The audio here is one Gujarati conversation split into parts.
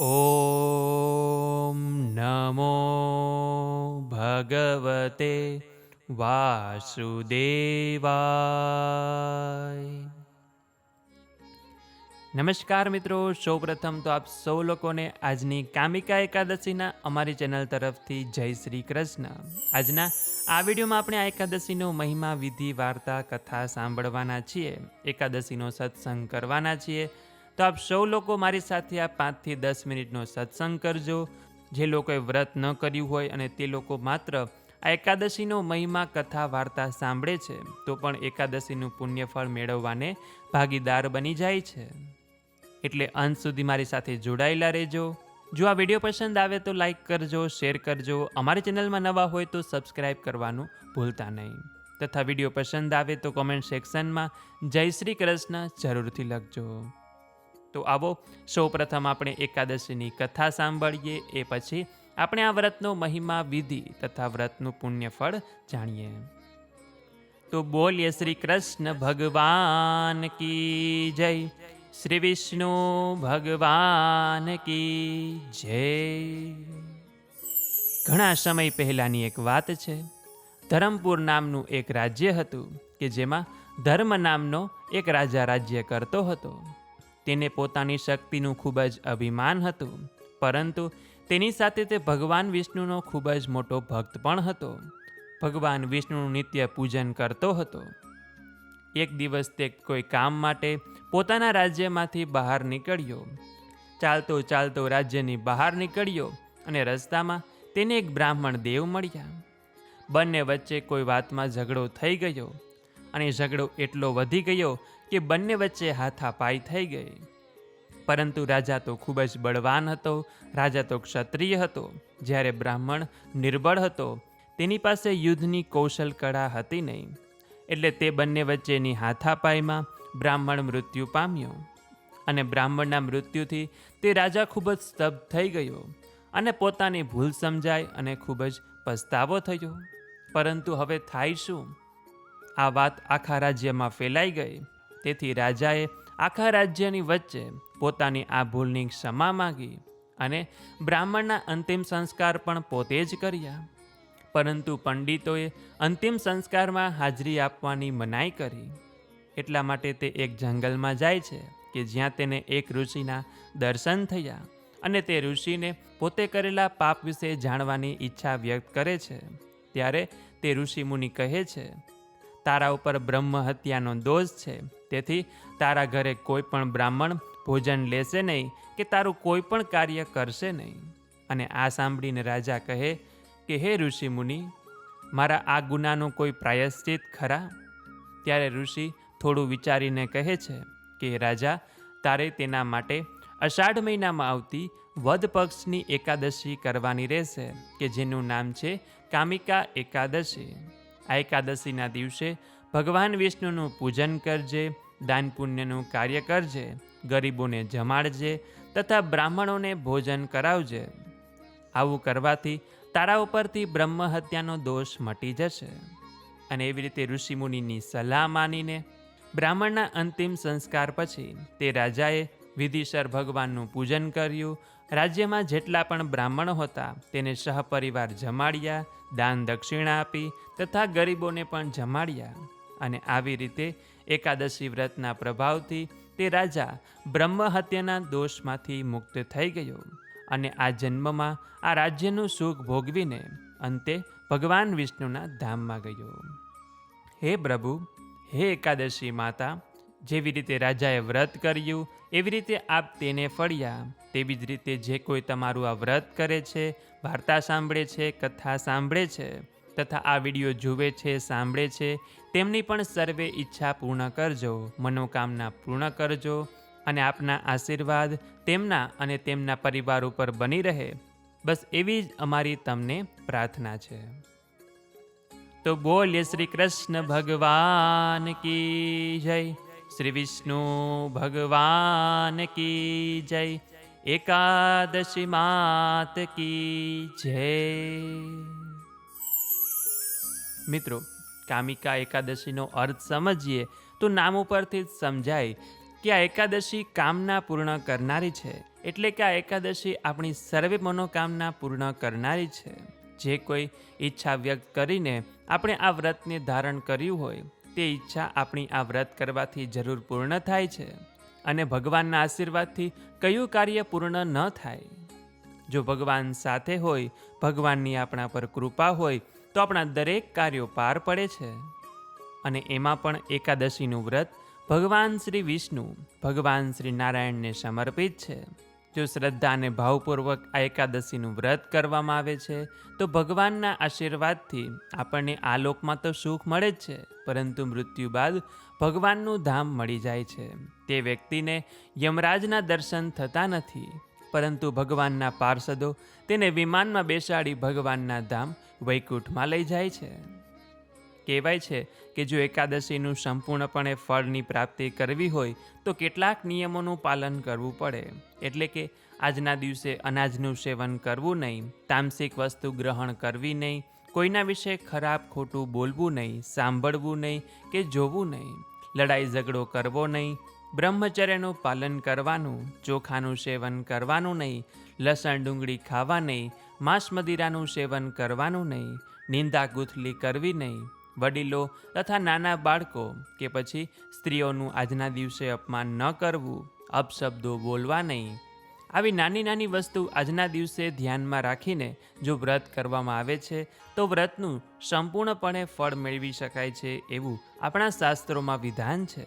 ॐ नमो भगवते વાસુદેવાય નમસ્કાર મિત્રો સૌપ્રથમ તો આપ સૌ લોકોને આજની કામિકા એકાદશીના અમારી ચેનલ તરફથી જય શ્રી કૃષ્ણ આજના આ વિડીયોમાં આપણે આ એકાદશીનો મહિમા વિધિ વાર્તા કથા સાંભળવાના છીએ એકાદશીનો સત્સંગ કરવાના છીએ તો આપ સૌ લોકો મારી સાથે આ પાંચથી દસ મિનિટનો સત્સંગ કરજો. જે લોકોએ વ્રત ન કર્યું હોય અને તે લોકો માત્ર આ એકાદશીનો મહિમા કથા વાર્તા સાંભળે છે, તો પણ એકાદશીનું પુણ્યફળ મેળવવાને ભાગીદાર બની જાય છે. એટલે અંત સુધી મારી સાથે જોડાયેલા રહેજો. જો આ વીડિયો પસંદ આવે તો લાઇક કરજો, શેર કરજો. અમારી ચેનલમાં નવા હોય તો સબસ્ક્રાઈબ કરવાનું ભૂલતા નહીં. તથા વીડિયો પસંદ આવે તો કોમેન્ટ સેક્શનમાં જય શ્રી કૃષ્ણ જરૂરથી લખજો. તો આવો સૌપ્રથમ આપણે એકાદશીની કથા સાંભળીએ. એ પછી આપણે આ વ્રતનો મહિમા, વિધિ તથા વ્રતનું પુણ્યફળ જાણીએ. તો બોલીએ શ્રી કૃષ્ણ, ભગવાન કી જય? શ્રી વિષ્ણુ, ભગવાન કી જય? ઘણા સમય પહેલાંની એક વાત છે. ધરમપુર નામનું એક રાજ્ય હતું કે જેમાં ધર્મ નામનો એક રાજા રાજ્ય કરતો હતો. તેને પોતાની શક્તિનું ખૂબ જ અભિમાન હતું. પરંતુ તેની સાથે તે ભગવાન વિષ્ણુનો ખૂબ જ મોટો ભક્ત પણ હતો. ભગવાન વિષ્ણુનું નિત્ય પૂજન કરતો હતો. એક દિવસ તે કોઈ કામ માટે પોતાના રાજ્યમાંથી બહાર નીકળ્યો. ચાલતો ચાલતો રાજ્યની બહાર નીકળ્યો અને રસ્તામાં તેને એક બ્રાહ્મણ દેવ મળ્યા. બંને વચ્ચે કોઈ વાતમાં ઝઘડો થઈ ગયો અને ઝઘડો એટલો વધી ગયો કે બંને વચ્ચે હાથાપાઈ થઈ ગઈ. પરંતુ રાજા તો ખૂબ જ બળવાન હતો. રાજા તો ક્ષત્રિય હતો. જ્યારે બ્રાહ્મણ નિર્બળ હતો, તેની પાસે યુદ્ધની કૌશલ કળા હતી નહીં. એટલે તે બંને વચ્ચેની હાથાપાઈમાં બ્રાહ્મણ મૃત્યુ પામ્યો. અને બ્રાહ્મણના મૃત્યુથી તે રાજા ખૂબ જ સ્તબ્ધ થઈ ગયો અને પોતાની ભૂલ સમજાય અને ખૂબ જ પસ્તાવો થયો. પરંતુ હવે થાય શું? આ વાત આખા રાજ્યમાં ફેલાઈ ગઈ. તેથી રાજાએ આખા રાજ્યની વચ્ચે પોતાની આ ભૂલની ક્ષમા માગી અને બ્રાહ્મણના અંતિમ સંસ્કાર પણ પોતે જ કર્યા. પરંતુ પંડિતોએ અંતિમ સંસ્કારમાં હાજરી આપવાની મનાઈ કરી. એટલા માટે તે એક જંગલમાં જાય છે કે જ્યાં તેને એક ઋષિના દર્શન થયા અને તે ઋષિને પોતે કરેલા પાપ વિશે જાણવાની ઈચ્છા વ્યક્ત કરે છે. ત્યારે તે ઋષિમુનિ કહે છે તારા ઉપર બ્રહ્મ હત્યાનો દોષ છે. તેથી તારા ઘરે કોઈ પણ બ્રાહ્મણ ભોજન લેશે નહીં કે તારું કોઈ પણ કાર્ય કરશે નહીં. અને આ સાંભળીને રાજા કહે કે, હે ઋષિમુનિ મારા આ ગુનાનો કોઈ પ્રાયશ્ચિત ખરા? ત્યારે ઋષિ થોડું વિચારીને કહે છે કે, રાજા, તારે તેના માટે અષાઢ મહિનામાં આવતી વદ પક્ષની એકાદશી કરવાની રહેશે, કે જેનું નામ છે કામિકા એકાદશી. આ એકાદશીના દિવસે ભગવાન વિષ્ણુનું પૂજન કરજે, દાન પુણ્યનું કાર્ય કરજે, ગરીબોને જમાડજે તથા બ્રાહ્મણોને ભોજન કરાવજે. આવું કરવાથી તારા ઉપરથી બ્રહ્મ હત્યાનો દોષ મટી જશે. અને એવી રીતે ઋષિમુનિની સલાહ માનીને બ્રાહ્મણના અંતિમ સંસ્કાર પછી તે રાજાએ વિધિસર ભગવાનનું પૂજન કર્યું. રાજ્યમાં જેટલા પણ બ્રાહ્મણો હતા, તેને સહપરિવાર જમાડ્યા, દાન દક્ષિણા આપી તથા ગરીબોને પણ જમાડ્યા અને આવી રીતે એકાદશી વ્રતના પ્રભાવથી તે રાજા બ્રહ્મહત્યના દોષમાંથી મુક્ત થઈ ગયો અને આ જન્મમાં આ રાજ્યનું સુખ ભોગવીને અંતે ભગવાન વિષ્ણુના ધામમાં ગયો. હે પ્રભુ, હે એકાદશી માતા જેવી રીતે રાજાએ વ્રત કર્યું, એવી રીતે આપ તેને ફળ્યા. તેવી જ રીતે જે કોઈ તમારું આ વ્રત કરે છે, વાર્તા સાંભળે છે, કથા સાંભળે છે, તથા આ વીડિયો જુએ છે, સાંભળે છે, તેમની પણ સર્વે ઈચ્છા પૂર્ણ કરજો, મનોકામના પૂર્ણ કરજો, અને આપના આશીર્વાદ તેમના અને તેમના પરિવાર ઉપર બની રહે. બસ એવી જ અમારી તમને પ્રાર્થના છે. તો બોલે શ્રી કૃષ્ણ ભગવાન કી જય. શ્રી વિષ્ણુ ભગવાન કી જય. એકાદશી માત કી જય. મિત્રો, કામિકા એકાદશીનો અર્થ સમજીએ તો નામ ઉપરથી જ સમજાય કે આ એકાદશી કામના પૂર્ણ કરનારી છે. એટલે કે આ એકાદશી આપણી સર્વે મનોકામના પૂર્ણ કરનારી છે. જે કોઈ ઈચ્છા વ્યક્ત કરીને આપણે આ વ્રતને ધારણ કર્યું હોય તે ઈચ્છા આપણી આ વ્રત કરવાથી જરૂર પૂર્ણ થાય છે અને ભગવાનના આશીર્વાદથી કયું કાર્ય પૂર્ણ ન થાય. જો ભગવાન સાથે હોય, ભગવાનની આપણા પર કૃપા હોય, તો આપણા દરેક કાર્યો પાર પડે છે. અને એમાં પણ એકાદશીનું વ્રત ભગવાન શ્રી વિષ્ણુ, ભગવાન શ્રી નારાયણને સમર્પિત છે. જો શ્રદ્ધાને ભાવપૂર્વક આ એકાદશીનું વ્રત કરવામાં આવે છે, તો ભગવાનના આશીર્વાદથી આપણને આ લોકમાં તો સુખ મળે જ છે, પરંતુ મૃત્યુ બાદ ભગવાનનું ધામ મળી જાય છે. તે વ્યક્તિને યમરાજના દર્શન થતા નથી, પરંતુ ભગવાનના પાર્ષદો તેને વિમાનમાં બેસાડી ભગવાનના ધામ વૈકુંઠમાં લઈ જાય છે. કહેવાય છે કે જો એકાદશીનું સંપૂર્ણપણે ફળની પ્રાપ્તિ કરવી હોય, તો કેટલાક નિયમોનું પાલન કરવું પડે. એટલે કે, આજના દિવસે અનાજનું સેવન કરવું નહીં, તામસિક વસ્તુ ગ્રહણ કરવી નહીં, કોઈના વિશે ખરાબ ખોટું બોલવું નહીં, સાંભળવું નહીં કે જોવું નહીં, લડાઈ ઝઘડો કરવો નહીં, બ્રહ્મચર્યનું પાલન કરવાનું, ચોખાનું સેવન કરવાનું નહીં, લસણ ડુંગળી ખાવા નહીં, માંસ મદિરાનું સેવન કરવાનું નહીં, નિંદા ગુથલી કરવી નહીં વડીલો તથા નાના બાળકો કે પછી સ્ત્રીઓનું આજના દિવસે અપમાન ન કરવું, અપશબ્દો બોલવા નહીં. આવી નાની નાની વસ્તુ આજના દિવસે ધ્યાનમાં રાખીને જો વ્રત કરવામાં આવે છે, તો વ્રતનું સંપૂર્ણપણે ફળ મેળવી શકાય છે એવું આપણા શાસ્ત્રોમાં વિધાન છે.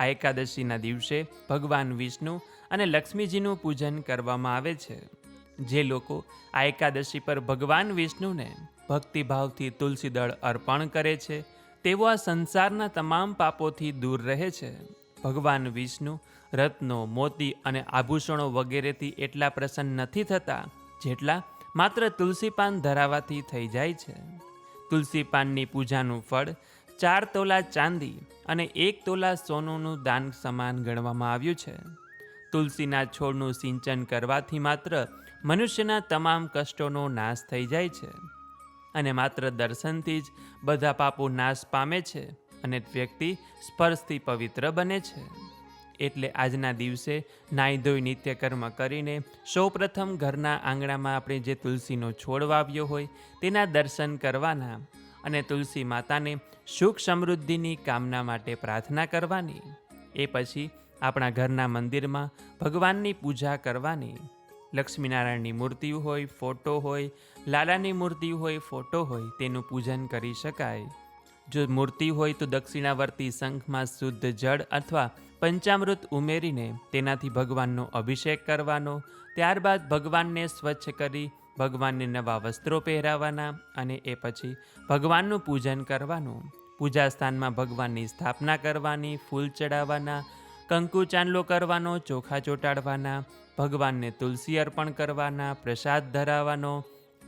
આ એકાદશીના દિવસે ભગવાન વિષ્ણુ અને લક્ષ્મીજીનું પૂજન કરવામાં આવે છે. જે લોકો આ એકાદશી પર ભગવાન વિષ્ણુને ભક્તિભાવથી તુલસીદળ અર્પણ કરે છે, તેઓ આ સંસારના તમામ પાપોથી દૂર રહે છે. ભગવાન વિષ્ણુ, રત્નો, મોતી અને આભૂષણો વગેરેથી એટલા પ્રસન્ન નથી થતા, જેટલા માત્ર તુલસીપાન ધરાવાથી થઈ જાય છે. તુલસીપાનની પૂજાનું ફળ ચાર તોલા ચાંદી અને એક તોલા સોનુનું દાન સમાન ગણવામાં આવ્યું છે. તુલસીના છોડનું સિંચન કરવાથી માત્ર મનુષ્યના તમામ કષ્ટોનો નાશ થઈ જાય છે. અને માત્ર દર્શનથી જ બધા પાપો નાશ પામે છે અને વ્યક્તિ સ્પર્શથી પવિત્ર બને છે. એટલે આજના દિવસે નાહી ધોઈ નિત્યકર્મ કરીને સૌપ્રથમ ઘરના આંગણામાં આપણે જે તુલસીનો છોડ વાવ્યો હોય તેના દર્શન કરવાના અને તુલસી માતાને સુખ સમૃદ્ધિની કામના માટે પ્રાર્થના કરવાની. એ પછી આપણા ઘરના મંદિરમાં ભગવાનની પૂજા કરવાની. લક્ષ્મીનારાયણની મૂર્તિ હોય, ફોટો હોય, લાલાની મૂર્તિ હોય, ફોટો હોય, તેનું પૂજન કરી શકાય. જો મૂર્તિ હોય તો દક્ષિણાવર્તી શંખમાં શુદ્ધ જળ અથવા પંચામૃત ઉમેરીને તેનાથી ભગવાનનો અભિષેક કરવાનો, ત્યારબાદ ભગવાનને સ્વચ્છ કરી, ભગવાનને નવા વસ્ત્રો પહેરાવાના અને એ પછી ભગવાનનું પૂજન કરવાનું. પૂજા સ્થાનમાં ભગવાનની સ્થાપના કરવાની, ફૂલ ચડાવવાના, કંકુ ચાંદલો કરવાનો, ચોખા ચોંટાડવાના ભગવાનને તુલસી અર્પણ કરવાના, પ્રસાદ ધરાવવાનો,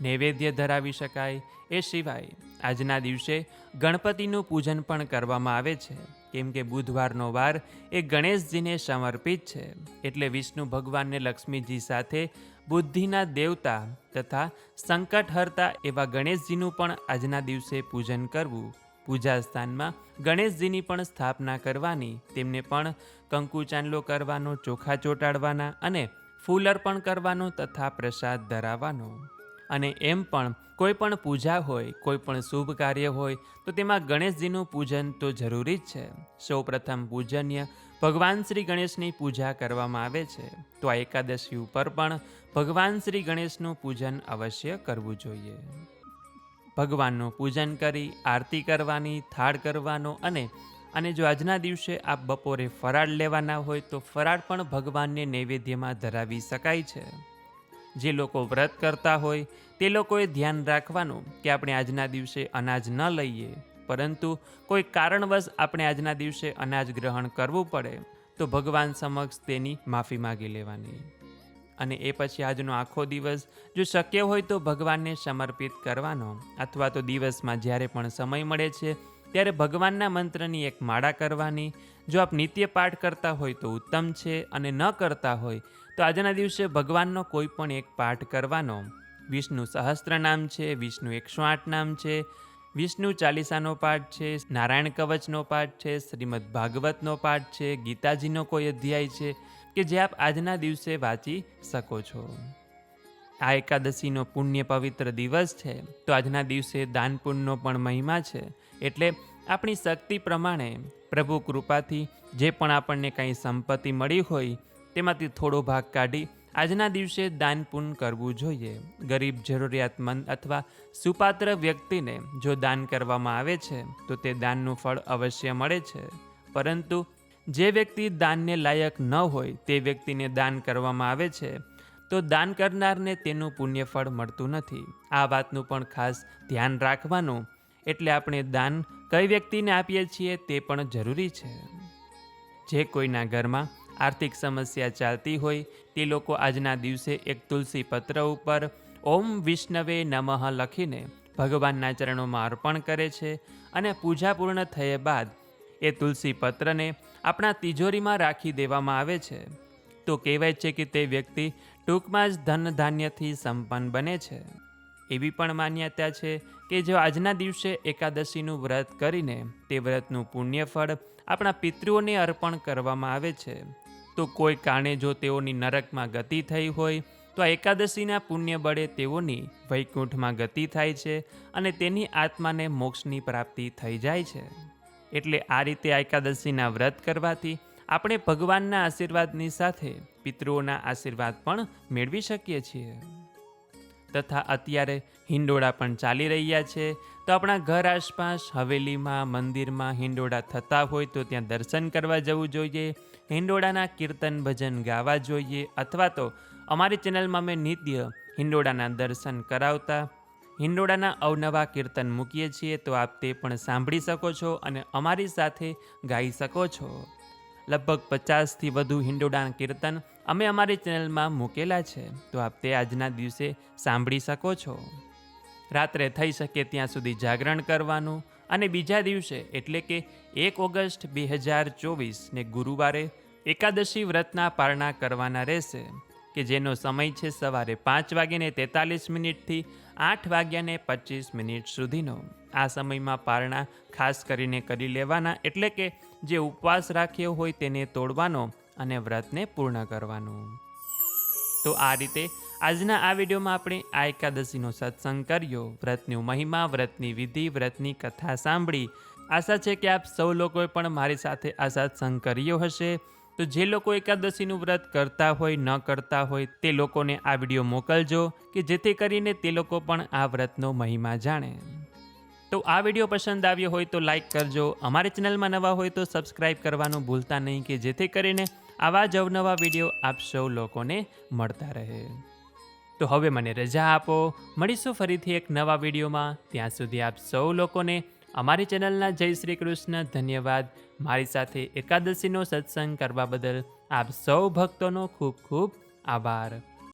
નૈવેદ્ય ધરાવી શકાય એ સિવાય આજના દિવસે ગણપતિનું પૂજન પણ કરવામાં આવે છે. કેમ કે બુધવારનો વાર એ ગણેશજીને સમર્પિત છે. એટલે વિષ્ણુ ભગવાનને લક્ષ્મીજી સાથે બુદ્ધિના દેવતા તથા સંકટહર્તા એવા ગણેશજીનું પણ આજના દિવસે પૂજન કરવું. પૂજા સ્થાનમાં ગણેશજીની પણ સ્થાપના કરવાની, તેમને પણ કંકુ ચાંદલો કરવાનો, ચોખા ચોંટાડવાના અને ફૂલ અર્પણ કરવાનું તથા પ્રસાદ ધરાવવાનો. અને એમ પણ, કોઈ પણ પૂજા હોય, કોઈ પણ શુભ કાર્ય હોય, તો તેમાં ગણેશજીનું પૂજન તો જરૂરી જ છે. સૌપ્રથમ પૂજન્ય ભગવાન શ્રી ગણેશની પૂજા કરવામાં આવે છે. તો આ એકાદશી ઉપર પણ ભગવાન શ્રી ગણેશનું પૂજન અવશ્ય કરવું જોઈએ. ભગવાનનું પૂજન કરી આરતી કરવાની, થાળ કરવાનો અને અને જો આજના દિવસે આપ બપોરે ફરાળ લેવાના હોય તો ફરાળ પણ ભગવાનને નૈવેદ્યમાં ધરાવી શકાય છે. જે લોકો વ્રત કરતા હોય, તે લોકોએ ધ્યાન રાખવાનું કે આપણે આજના દિવસે અનાજ ન લઈએ. પરંતુ કોઈ કારણવશ આપણે આજના દિવસે અનાજ ગ્રહણ કરવું પડે, તો ભગવાન સમક્ષ તેની માફી માગી લેવાની. અને એ પછી આજનો આખો દિવસ જો શક્ય હોય તો ભગવાનને સમર્પિત કરવાનો. અથવા તો દિવસમાં જ્યારે પણ સમય મળે છે ત્યારે ભગવાનના મંત્રની એક માળા કરવાની. જો આપ નિત્ય પાઠ કરતા હોય તો ઉત્તમ છે અને ન કરતા હોય તો આજના દિવસે ભગવાનનો કોઈ પણ એક પાઠ કરવાનો. વિષ્ણુ સહસ્ત્ર નામ છે, વિષ્ણુ એકસો આઠ નામ છે, વિષ્ણુ ચાલીસાનો પાઠ છે, નારાયણ કવચનો પાઠ છે, શ્રીમદ ભાગવતનો પાઠ છે, ગીતાજીનો કોઈ અધ્યાય છે કે જે આપ આજના દિવસે વાંચી શકો છો. આ એકાદશીનો પુણ્ય પવિત્ર દિવસ છે. તો આજના દિવસે દાન પુણ્યનો પણ મહિમા છે. એટલે આપણી શક્તિ પ્રમાણે પ્રભુ કૃપાથી જે પણ આપણને કંઈ સંપત્તિ મળી હોય, તેમાંથી થોડો ભાગ કાઢી આજના દિવસે દાન પુણ્ય કરવું જોઈએ. ગરીબ, જરૂરિયાતમંદ અથવા સુપાત્ર વ્યક્તિને જો દાન કરવામાં આવે છે, તો તે દાનનું ફળ અવશ્ય મળે છે. પરંતુ જે વ્યક્તિ દાનને લાયક ન હોય, તે વ્યક્તિને દાન કરવામાં આવે છે. તો દાન કરનારને તેનું પુણ્યફળ મળતું નથી. આ વાતનું પણ ખાસ ધ્યાન રાખવાનું, એટલે આપણે દાન કઈ વ્યક્તિને આપીએ છીએ તે પણ જરૂરી છે. જે કોઈના ઘરમાં આર્થિક સમસ્યા ચાલતી હોય, તે લોકો આજના દિવસે એક તુલસી પત્ર ઉપર ઓમ વિષ્ણવે નમઃ લખીને ભગવાનના ચરણોમાં અર્પણ કરે છે અને પૂજા પૂર્ણ થયા બાદ એ તુલસી પત્રને આપણા તિજોરીમાં રાખી દેવામાં આવે છે. તો કહેવાય છે કે તે વ્યક્તિ ટૂંકમાં જ ધન ધાન્યથી સંપન્ન બને છે. એવી પણ માન્યતા છે કે જો આજના દિવસે એકાદશીનું વ્રત કરીને તે વ્રતનું પુણ્યફળ આપણા પિતૃઓને અર્પણ કરવામાં આવે છે, તો કોઈ કારણે જો તેઓની નરકમાં ગતિ થઈ હોય, તો આ એકાદશીના પુણ્ય બળે તેઓની વૈકુંઠમાં ગતિ થાય છે અને તેની આત્માને મોક્ષની પ્રાપ્તિ થઈ જાય છે. એટલે આ રીતે આ એકાદશીના વ્રત કરવાથી આપણે ભગવાનના આશીર્વાદની સાથે પિતૃઓના આશીર્વાદ પણ મેળવી શકીએ છીએ. તથા અત્યારે હિંડોળા પણ ચાલી રહ્યા છે. તો આપણા ઘર આસપાસ, હવેલીમાં, મંદિરમાં હિંડોળા થતા હોય તો ત્યાં દર્શન કરવા જવું જોઈએ. હિંડોળાના કીર્તન ભજન ગાવા જોઈએ અથવા તો અમારી ચેનલમાં મેં નિત્ય હિંડોળાના દર્શન કરાવતા, હિંડોળાના અવનવા કીર્તન મૂકીએ છીએ. તો આપ તે પણ સાંભળી શકો છો અને અમારી સાથે ગાઈ શકો છો. લગભગ પચાસથી વધુ હિંડોળાના કીર્તન અમે અમારી ચેનલમાં મૂકેલા છે. તો આપ તે આજના દિવસે સાંભળી શકો છો. રાત્રે થઈ શકે ત્યાં સુધી જાગરણ કરવાનું અને બીજા દિવસે એટલે કે એક ઓગસ્ટ બે હજાર ચોવીસને ગુરુવારે એકાદશી વ્રતના પારણા કરવાના રહેશે, કે જેનો સમય છે સવારે પાંચ વાગ્યાને તેતાલીસ મિનિટથી આઠ વાગ્યાને પચીસ મિનિટ સુધીનો. આ સમયમાં પારણા ખાસ કરીને કરી લેવાના એટલે કે જે ઉપવાસ રાખ્યો હોય તેને તોડવાનો અને વ્રતને પૂર્ણ કરવાનું. તો આ રીતે આજના આ વિડીયોમાં આપણે આ એકાદશીનો સત્સંગ કર્યો. વ્રતની મહિમા, વ્રતની વિધિ, વ્રતની કથા સાંભળી. આશા છે કે આપ સૌ લોકોએ પણ મારી સાથે આ સત્સંગ કર્યો હશે. તો જે લોકો એકાદશીનું વ્રત કરતા હોય, ન કરતા હોય, તે લોકોને આ વીડિયો મોકલજો કે જેથી કરીને તે લોકો પણ આ વ્રતનો મહિમા જાણે. તો આ વીડિયો પસંદ આવ્યો હોય તો લાઈક કરજો. અમારી ચેનલમાં નવા હોય તો સબસ્ક્રાઈબ કરવાનું ભૂલતા નહીં કે જેથી કરીને આવા જ અવનવા વીડિયો આપ સૌ લોકોને મળતા રહે. તો હવે મને રજા આપો. મળીશું ફરીથી એક નવા વિડીયોમાં. ત્યાં સુધી આપ સૌ લોકોને અમારી ચેનલના જય શ્રી કૃષ્ણ ધન્યવાદ. મારી સાથે એકાદશીનો સત્સંગ કરવા બદલ આપ સૌ ભક્તોનો ખૂબ ખૂબ આભાર.